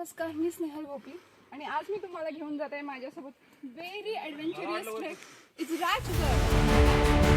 नमस्कार मी स्नेहल भोपी आणि आज मी तुम्हाला घेऊन जात आहे माझ्यासोबत very adventurous trek is Rajgad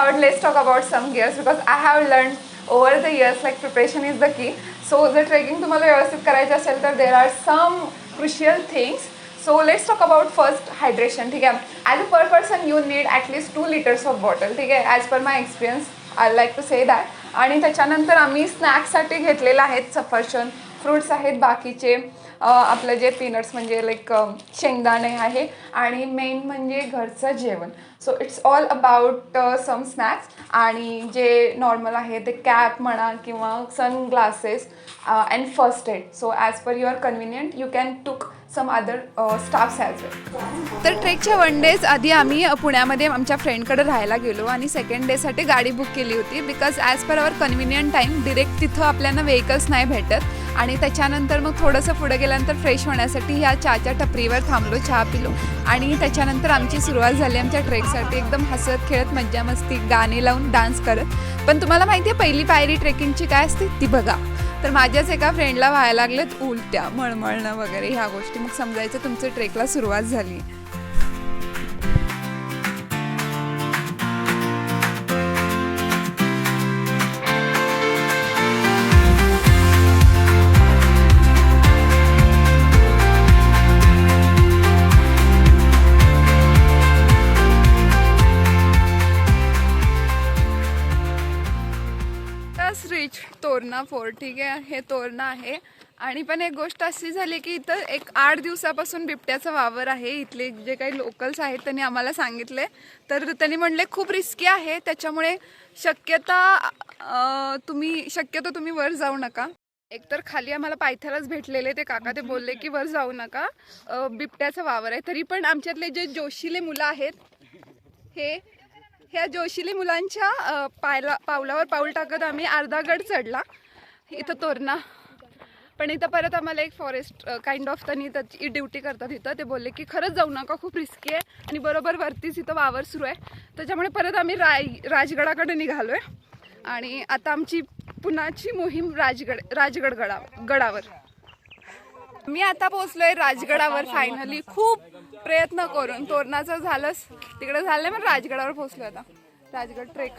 out, let's talk about some gears because I have learned over the years like preparation is the key. So जर ट्रेकिंग तुम्हाला व्यवस्थित करायचं असेल तर there are some crucial things so let's talk about first hydration ठीक आहे? As a per person you need at least two litres of bottle ठीक आहे? As per my experience I like to say that आणि त्याच्यानंतर आम्ही स्नॅक्ससाठी घेतलेलं आहेत सफरचंद फ्रुट्स आहेत बाकीचे आपलं जे पीनट्स म्हणजे लाईक शेंगदाणे आहे आणि मेन म्हणजे घरचं जेवण. So it's all about some snacks आणि जे नॉर्मल आहे ते कॅप म्हणा किंवा sunglasses and first aid so as per your convenient you can took some other staffs as well तर ट्रेकच्या वन डेज आधी आम्ही पुण्यामध्ये आमच्या फ्रेंडकडे राहायला गेलो आणि सेकंड डेसाठी गाडी बुक केली होती because as per our convenient time direct तिथं आपल्याला व्हेकल्स नाही भेटत. आणि त्याच्यानंतर मग थोडंसं पुढे गेल्यानंतर फ्रेश होण्यासाठी ह्या चहाच्या टपरीवर थांबलो चहा पिलो. आणि त्याच्यानंतर आमची सुरुवात झाली आमच्या ट्रेकसाठी. एकदम हसत खेळत मज्जा मस्ती गाणे लावून डान्स करत. पण तुम्हाला माहिती आहे पहिली पायरी ट्रेकिंगची काय असते? ती बघा. तर माझ्याच एका फ्रेंडला व्हायला लागलेत उलट्या मळमळणं वगैरे ह्या गोष्टी. मग समजायचं तुमचं ट्रेकला सुरुवात झाली. रिच तोरणा फोर्ट ठीक आहे? हे तोरणा आहे. आणि पण एक गोष्ट अशी झाली की इथं एक आठ दिवसापासून बिबट्याचा वावर आहे. इथले जे काही लोकल्स आहेत त्यांनी आम्हाला सांगितले. तर त्यांनी म्हणले खूप रिस्की आहे. त्याच्यामुळे शक्यता तुम्ही शक्यतो तुम्ही वर जाऊ नका. एकतर खाली आम्हाला पायथ्यालाच भेटलेले ते काका ते बोलले की वर जाऊ नका. बिबट्याचा वावर आहे. तरी पण आमच्यातले जे जोशीले मुलं आहेत हे ह्या जोशिली मुलांच्या पायला पावलावर पाऊल टाकत आम्ही अर्धा गड चढला. इथं तोरणा. पण इथं परत आम्हाला एक फॉरेस्ट काइंड ऑफ त्यांनी त्याची ड्युटी करतात इथं. ते बोलले की खरंच जाऊ नका खूप रिस्की आहे आणि बरोबर वरतीच इथं वावर सुरू आहे. त्याच्यामुळे परत आम्ही राय राजगडाकडे निघालो आहे आणि आता आमची पुन्हाची मोहीम राजगड राजगड गडा गडावर. मी आता पोहोचलोय राजगडावर फायनली खूप प्रयत्न करून. तोरणाचं झालंच तिकडे झालंय पण राजगडावर पोहोचलो आता. राजगड ट्रेक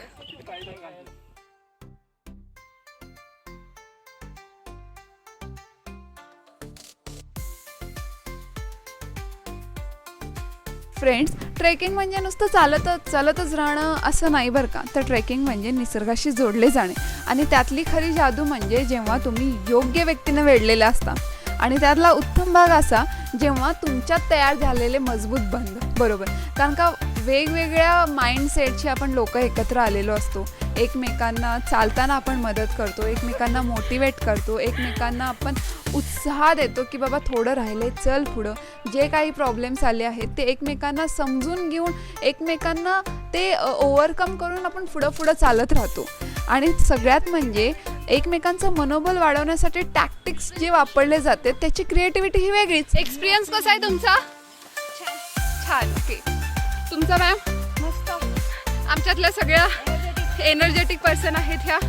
फ्रेंड्स ट्रेकिंग म्हणजे नुसतं चालतच चालतच राहणं असं नाही बरं का. तर ट्रेकिंग म्हणजे निसर्गाशी जोडले जाणे. आणि त्यातली खरी जादू म्हणजे जेव्हा तुम्ही योग्य व्यक्तीनं वेढलेले असता. आणि त्यातला उत्तम भाग असा जेव्हा तुमच्यात तयार झालेले मजबूत बंध. बरोबर. कारण का वेगवेगळ्या माइंडसेटची आपण लोक एकत्र आलेलो असतो. एकमेकांना चालताना आपण मदत करतो एकमेकांना मोटिवेट करतो एकमेकांना आपण उत्साह देतो की बाबा थोडं राहिले चल पुढं. जे काही प्रॉब्लेम्स आले आहेत ते एकमेकांना समजून घेऊन एकमेकांना ते ओव्हरकम करून आपण पुढं पुढं चालत राहतो. आणि सगळ्यात म्हणजे एकमेकांचं मनोबल वाढवण्यासाठी टॅक्टिक्स जे वापरले जाते त्याची क्रिएटिव्हिटी ही वेगळीच. एक्सपिरियन्स कसा आहे तुमचा? छान. ओके तुमचा मॅम मस्त. आमच्यातल्या सगळ्या एनर्जेटिक पर्सन आहेत ह्या.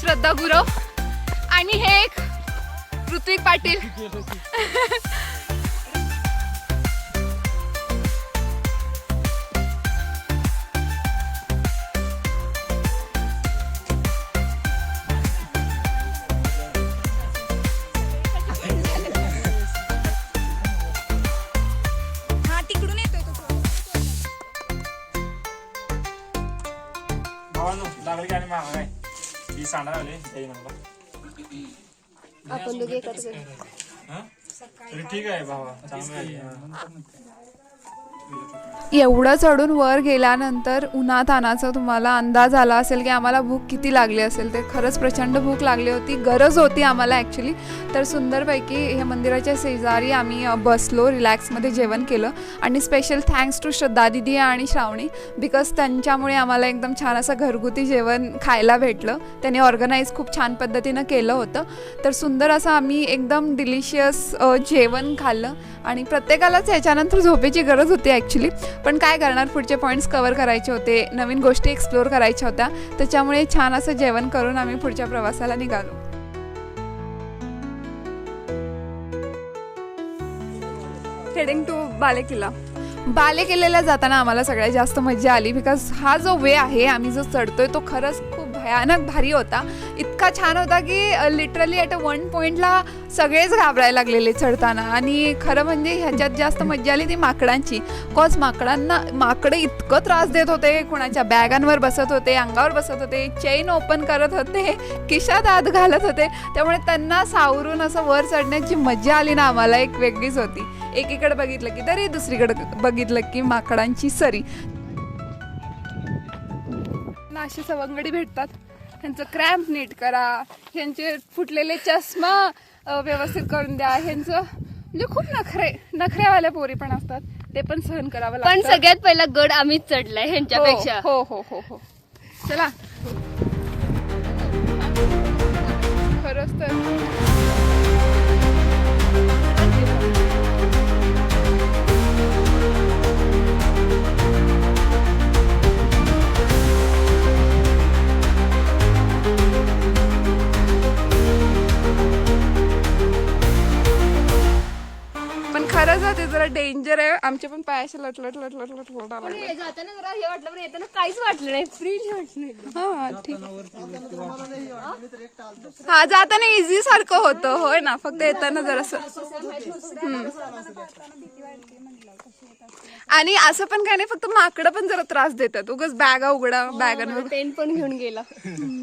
श्रद्धा गुरव आणि हे एक ऋत्विक पाटील. लागली की आणि मागा काय ही सांडा म्हणला आपण दोघे एकत्र हा? तरी ठीक आहे भावा. चांगलं आहे. एवढं चढून वर गेल्यानंतर उन्हातानाचा तुम्हाला अंदाज आला असेल की आम्हाला भूक किती लागली असेल? ते खरंच प्रचंड भूक लागली होती. गरज होती आम्हाला ॲक्च्युली तर सुंदरपैकी ह्या मंदिराच्या शेजारी आम्ही बसलो रिलॅक्समध्ये जेवण केलं. आणि स्पेशल थँक्स टू श्रद्धा दिदी आणि श्रावणी बिकॉज त्यांच्यामुळे आम्हाला एकदम छान असं घरगुती जेवण खायला भेटलं. त्यांनी ऑर्गनाईज खूप छान पद्धतीनं केलं होतं. तर सुंदर असं आम्ही एकदम डिलिशियस जेवण खाल्लं. आणि प्रत्येकालाच याच्यानंतर झोपेची गरज होती ॲक्च्युली पण काय करणार पुढचे पॉईंट्स कवर करायचे होते नवीन गोष्टी एक्सप्लोअर करायच्या होत्या त्याच्यामुळे छान असं जेवण करून आम्ही पुढच्या प्रवासाला निघालो. हेडिंग टू बाले किल्ला बाले किल्ल्याला जाताना आम्हाला सगळ्यात जास्त मजा आली बिकॉज हा जो वे आहे आम्ही जो चढतोय तो खरंच खूप भयानक भारी होता. इतका छान होता की लिटरली ॲट अ वन पॉईंटला सगळेच घाबरायला लागलेले चढताना. आणि खरं म्हणजे ह्याच्यात जास्त मज्जा आली ती माकडांची. कॉज माकडांना माकडे इतकं त्रास देत होते कुणाच्या बॅगांवर बसत होते अंगावर बसत होते चेन ओपन करत होते खिशात आत घालत होते. त्यामुळे त्यांना सावरून असं वर चढण्याची मजा आली ना आम्हाला एक वेगळीच होती. एकीकडे बघितलं की तरी दुसरीकडे बघितलं की माकडांची सरी. अशी सवंगडी भेटतात. ह्यांचं क्रॅम्प नीट करा. ह्यांचे फुटलेले चष्मा व्यवस्थित करून द्या. ह्यांचं म्हणजे खूप नखरे नखऱ्यावाल्या पोरी पण असतात. ते पण सहन करावं पण लागतं. सगळ्यात पहिला गड आम्हीच चढलाय ह्यांच्यापेक्षा. हो हो हो हो. चला. खरंच तर डेंजर आहे. आमचे पण पायाशी लट लट लट लट लट लट आला. हे जाताना जरा हे वाटलं पण येताना काहीच वाटलं नाही. फ्रीज वाटलं. एकदम. हा ठीक हा जाताना इझी सारखं होतं. होय ना फक्त येताना जरासं. हम्म. आणि असं पण काय नाही फक्त माकडं पण जरा त्रास देतात. उगाच बॅगा उघडा बॅगांवर. पेन पण घेऊन गेला.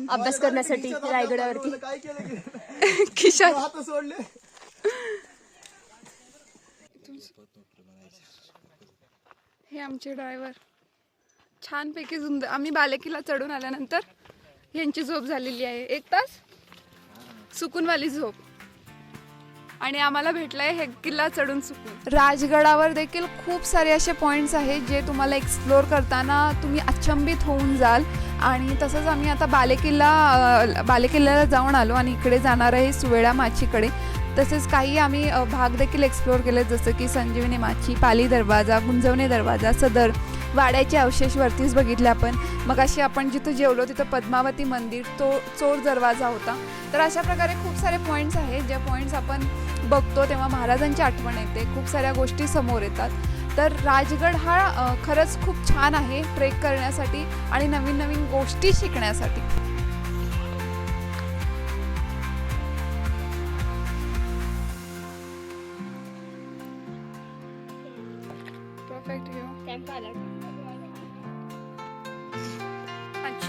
अभ्यास करण्यासाठी रायगडावरती. खिशात हे आमचे ड्रायव्हर छानपैकी सुंदर आम्ही बालेकीला चढून आल्यानंतर यांची झोप झालेली आहे. एक तास सुकूनवाली झोप. आणि आम्हाला भेटलंय हे किल्ला चढून सुकून. राजगडावर देखील खूप सारे असे पॉईंट्स आहेत जे तुम्हाला एक्सप्लोअर करताना तुम्ही अचंबित होऊन जाल. आणि तसंच आम्ही आता बालेकिल्ला बालेकिल्ल्याला जाऊन आलो आणि इकडे जाणार आहे सुवेळा माचीकडे. तसेच काही आम्ही भाग देखील एक्सप्लोअर केले जसं की संजीवनी माची पाली दरवाजा गुंजवणे दरवाजा सदर वाड्याचे अवशेष वरतीच बघितले आपण. मग अशी आपण जिथं जेवलो तिथं पद्मावती मंदिर तो चोर दरवाजा होता. तर अशा प्रकारे खूप सारे पॉईंट्स आहेत. ज्या पॉईंट्स आपण बघतो तेव्हा महाराजांची आठवण येते. खूप साऱ्या गोष्टी समोर येतात. तर राजगड हा खरंच खूप छान आहे ट्रेक करण्यासाठी आणि नवीन नवीन गोष्टी शिकण्यासाठी.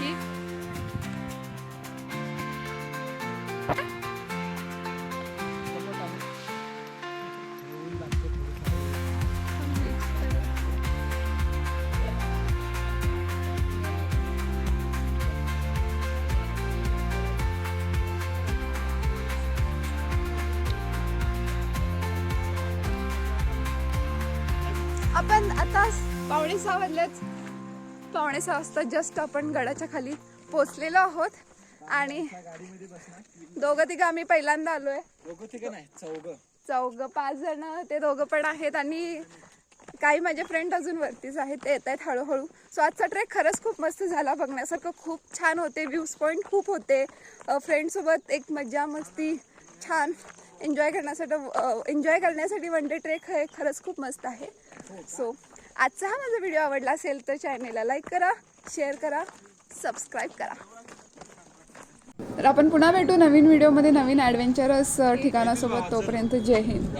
आजी आपण आता पावणे सहा वाजल्याच पावणे सहा वाजता जस्ट आपण गडाच्या खाली पोचलेलो आहोत. आणि दोघं तिघं आम्ही पहिल्यांदा आलोय. चौघ. पाच जण ते दोघं पण आहेत आणि काही माझे फ्रेंड अजून वरतीच आहेत ते येत आहेत हळूहळू. सो आजचा ट्रेक खरंच खूप मस्त झाला. बघण्यासारखं खूप छान होते व्ह्यूज पॉईंट खूप होते. फ्रेंडसोबत एक मज्जा मस्ती छान. एन्जॉय करण्यासाठी एन्जॉय करण्यासाठी वन डे ट्रेक हे खरंच खूप मस्त आहे. सो आजचा हा माझा व्हिडिओ आवडला असेल तर चॅनेलला लाईक करा शेअर करा सबस्क्राईब करा. तर आपण पुन्हा भेटू नवीन व्हिडिओमध्ये नवीन ॲडव्हेंचरस ठिकाणासोबत. तोपर्यंत जय हिंद.